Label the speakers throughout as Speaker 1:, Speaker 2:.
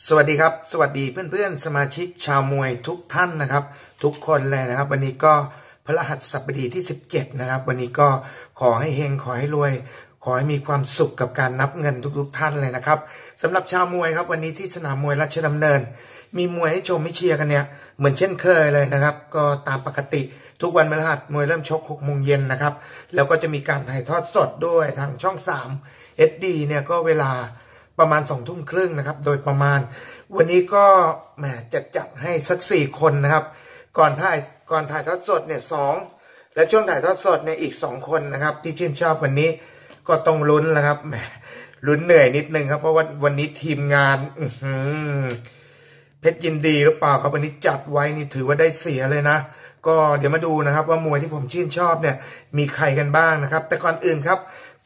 Speaker 1: สวัสดีครับ สวัสดีเพื่อนๆ สมาชิกชาวมวยทุกท่านนะครับ ทุกคนเลยนะครับ วันนี้ก็พระรหัสบดีที่ 17 นะครับ วันนี้ก็ขอให้เฮงขอให้รวย ขอให้มีความสุขกับการนับเงินทุกๆ ท่านเลยนะครับสำหรับชาวมวยครับ วันนี้ที่สนามมวยราชดำเนิน มีมวยให้ชมให้เชียร์กันเนี่ยเหมือนเช่นเคยเลยนะครับ ก็ตามปกติทุกวันพฤหัสมวยเริ่มชก6โมงเย็นนะครับ แล้วก็จะมีการถ่ายทอดสดด้วยทางช่อง 3 SD เนี่ยก็เวลา ประมาณ2ทุ่มครึ่งนะครับ โดยประมาณ วันนี้ก็แหมจะจัดให้สักสี่คนนะครับ ก่อนถ่ายก่อนถ่ายทอดสดเนี่ยสองและช่วงถ่ายทอดสดเนี่ยอีกสองคนนะครับ ที่ชื่นชอบวันนี้ก็ต้องลุ้นแล้วครับแหมลุ้นเหนื่อยนิดนึงครับ เพราะว่าวันนี้ทีมงาน อือหือเพชรยินดีหรือเปล่าครับวันนี้จัดไว้นี่ถือว่าได้เสียเลยนะก็เดี๋ยวมาดูนะครับ ว่ามวยที่ผมชื่นชอบเนี่ย มีใครกันบ้างนะครับ แต่ก่อนอื่นครับ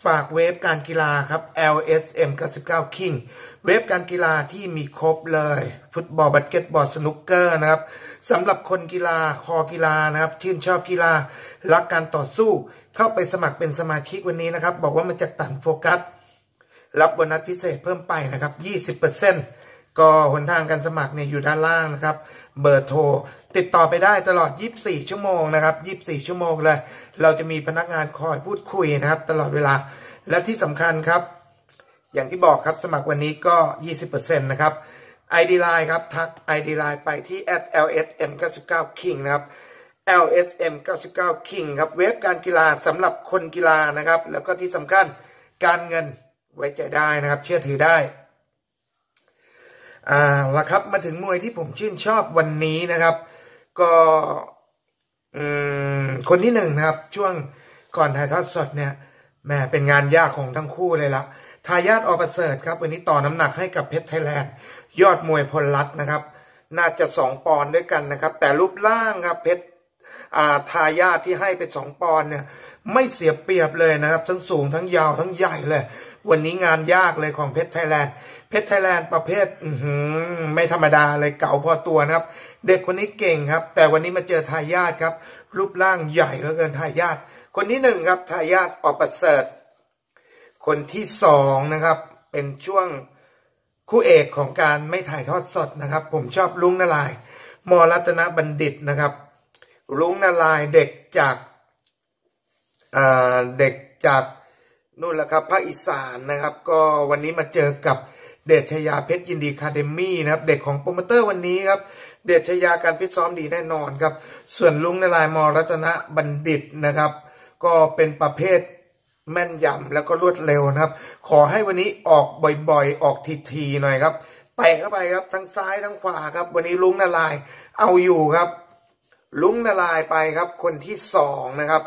Speaker 1: ฝากเวฟการกีฬาครับ LSM 99 King เวฟการกีฬาที่มีครบเลย ฟุตบอลบาสเกตบอลสนุกเกอร์นะครับสำหรับคนกีฬาคอกีฬานะครับชื่นชอบกีฬารักการต่อสู้ เข้าไปสมัครเป็นสมาชิกวันนี้นะครับ บอกว่ามาจากตันโฟกัส รับโบนัสพิเศษเพิ่มไปนะครับ 20%ก็หนทางการสมัครเนี่ยอยู่ด้านล่างนะครับ เบอร์โทร ติดต่อไปได้ตลอด 24 ชั่วโมงนะครับ 24 ชั่วโมงเลยเราจะมีพนักงานคอยพูดคุยนะครับ ตลอดเวลา และที่สำคัญครับ อย่างที่บอกครับสมัครวันนี้ก็ 20%นะครับ ID Line ครับ ทัก ID Line ไปที่ @lsm 99 king นะครับ lsm 99 king ครับ เว็บการกีฬาสำหรับคนกีฬานะครับ แล้วก็ที่สำคัญการเงินไว้ใจได้นะครับ เชื่อถือได้อ่าละครับมาถึงมวยที่ผมชื่นชอบวันนี้นะครับ ก็คนที่หนึ่งนะครับ ช่วงก่อนถ่ายทอดสดเนี่ย แหมเป็นงานยากของทั้งคู่เลยละทายาทอประเสริฐครับวันนี้ต่อน้ำหนักให้กับเพชรไทยแลนด์ยอดมวยพลรัตนะครับ น่าจะสองปอนด์ด้วยกันนะครับ แต่รูปร่างครับเพชราทายาทที่ให้ไปสองปอนด์เนี่ยไม่เสียเปรียบเลยนะครับ ทั้งสูงทั้งยาวทั้งใหญ่เลย วันนี้งานยากเลยของเพชรไทยแลนด์เพชรไทยแลนด์ประเภทออืไม่ธรรมดาเลยเก่าพอตัวนะครับ เด็กคนนี้เก่งครับ แต่วันนี้มาเจอทายาทครับ รูปร่างใหญ่เหลือเกินทายาท คนที่หนึ่งครับทายาทอประเสริฐคนที่สองนะครับ เป็นช่วงคู่เอกของการไม่ถ่ายทอดสดนะครับ ผมชอบลุงนาลายมรัตนบัณฑิตนะครับ ลุงนาลายเด็กจากเด็กจากนู่นแหละครับภาคอีสานนะครับ ก็วันนี้มาเจอกับเดชชยาเพชรยินดีคาเดมี่นะครับ เด็กของโปรโมเตอร์วันนี้ครับ เดชชยาการพิซ้อมดีแน่นอนครับ ส่วนลุงนาลายมรัตนบัณฑิตนะครับ ก็เป็นประเภทแม่นยำแล้วก็รวดเร็วนะครับ ขอให้วันนี้ออกบ่อยๆ ออกทีๆหน่อยครับไปเข้าไปครับทั้งซ้ายทั้งขวาครับ วันนี้ลุงนารายเอาอยู่ครับ ลุงนารายไปครับ คนที่สองนะครับ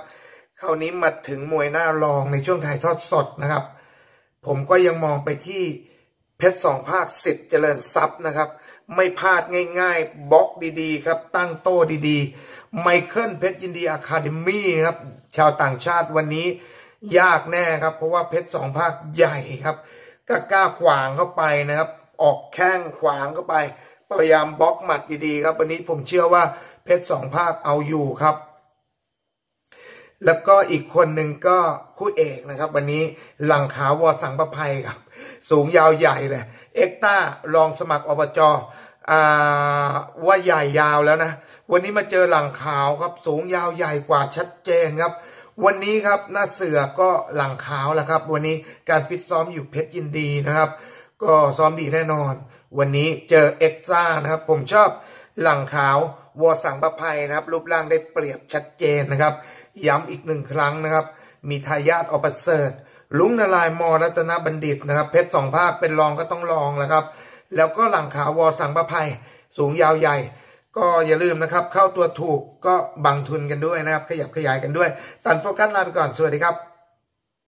Speaker 1: คราวนี้มาถึงมวยหน้ารองในช่วงถ่ายทอดสดนะครับ ผมก็ยังมองไปที่เพชรสองภาคสิทธิ์เจริญทรัพย์นะครับ ไม่พลาดง่าย ๆบล็อกดีๆ ครับ ตั้งโต้ดีๆ ไมเคิลเพชรยินดีอะคาเดมี่ครับ ชาวต่างชาติวันนี้ยากแน่ครับ เพราะว่าเพชรสองภาคใหญ่ครับก็กล้าขวางเข้าไปนะครับ ออกแข้งขวางเข้าไป พยายามบล็อกหมัดดีๆครับ วันนี้ผมเชื่อว่าเพชรสองภาคเอาอยู่ครับ แล้วก็อีกคนหนึ่งก็คู่เอกนะครับ วันนี้หลังขาววอสังประภัยครับ สูงยาวใหญ่เลยเอ็กต้าลองสมัครอบจอ่าว่าใหญ่ยาวแล้วนะ วันนี้มาเจอหลังขาวครับ สูงยาวใหญ่กว่าชัดเจนครับ วันนี้ครับหน้าเสือก็หลังขาวแล้วครับ วันนี้การฟิตซ้อมอยู่เพชรยินดีนะครับ ก็ซ้อมดีแน่นอน วันนี้เจอเอ็กซ่านะครับ ผมชอบหลังขาววอสังประภัยนะครับ รูปร่างได้เปรียบชัดเจนนะครับ ย้ำอีกหนึ่งครั้งนะครับ มีทายาทอประเสริฐลุงนารายมอรัตนบัณฑิตนะครับ เพชรสองภาคเป็นรองก็ต้องรองแล้วครับ แล้วก็หลังขาววอสังประภัยสูงยาวใหญ่ ก็อย่าลืมนะครับ เข้าตัวถูกก็บังทุนกันด้วยนะครับ ขยับขยายกันด้วย ตันโฟกัสลาไปก่อน สวัสดีครับ